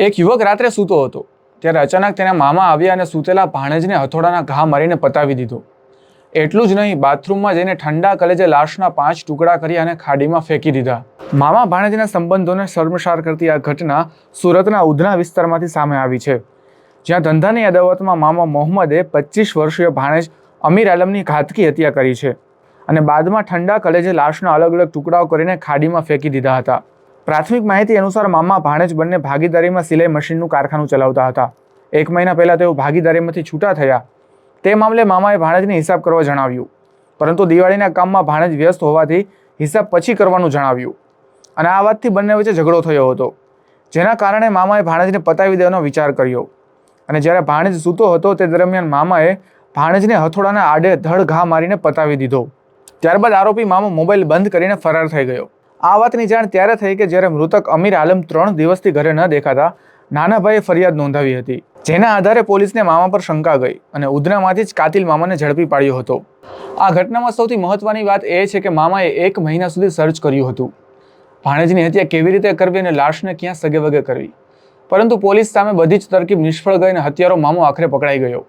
એક યુવક રાત્રે સૂતો હતો. ત્યારે અચાનક તેના મામા આવ્યા અને સૂતેલા ભાણેજને હથોડાના ઘા મારીને પતાવી દીધો. એટલું જ નહીં, બાથરૂમમાં જઈને ઠંડા કલેજે લાશના પાંચ ટુકડા કરી અને ખાડીમાં ફેંકી દીધા. મામા ભાણેજના સંબંધોને શર્મસાર કરતી આ ઘટના સુરતના ઉધના વિસ્તારમાંથી સામે આવી છે. જ્યાં ધંધાની અદાવતમાં મામા મોહમ્મદે પચીસ વર્ષીય ભાણેજ અમીર આલમની ઘાતકી હત્યા કરી છે અને બાદમાં ઠંડા કલેજે લાશના અલગ અલગ ટુકડાઓ કરીને ખાડીમાં ફેંકી દીધા હતા. પ્રાથમિક માહિતી અનુસાર મામા ભાણેજ બંને ભાગીદારીમાં સિલાઈ મશીનનું કારખાનું ચલાવતા હતા. એક મહિના પહેલાં તેઓ ભાગીદારીમાંથી છૂટા થયા. તે મામલે મામાએ ભાણેજને હિસાબ કરવા જણાવ્યું. પરંતુ દિવાળીના કામમાં ભાણેજ વ્યસ્ત હોવાથી હિસાબ પછી કરવાનું જણાવ્યું. અને આ વાતથી બંને વચ્ચે ઝઘડો થયો હતો, જેના કારણે મામાએ ભાણેજને પતાવી દેવાનો વિચાર કર્યો. અને જ્યારે ભાણેજ સૂતો હતો, તે દરમિયાન મામાએ ભાણેજને હથોડાના આડે ધડ ઘા મારીને પતાવી દીધો. ત્યારબાદ આરોપી મામો મોબાઈલ બંધ કરીને ફરાર થઈ ગયો. આ વાતની જાણ ત્યારે થઈ કે જ્યારે મૃતક અમીર આલમ ત્રણ દિવસથી ઘરે ન દેખાતા નાના ભાઈએ ફરિયાદ નોંધાવી હતી. જેના આધારે પોલીસને મામા પર શંકા ગઈ અને ઉધનામાંથી જ કાતિલ મામાને ઝડપી પાડ્યો હતો. આ ઘટનામાં સૌથી મહત્વની વાત એ છે કે મામાએ એક મહિના સુધી સર્ચ કર્યું હતું. ભાણેજની હત્યા કેવી રીતે કરવી અને લાશને ક્યાં સગે વગે કરવી? પરંતુ પોલીસ સામે બધી જ તરકીબ નિષ્ફળ ગઈ અને હત્યારો મામો આખરે પકડાઈ ગયો.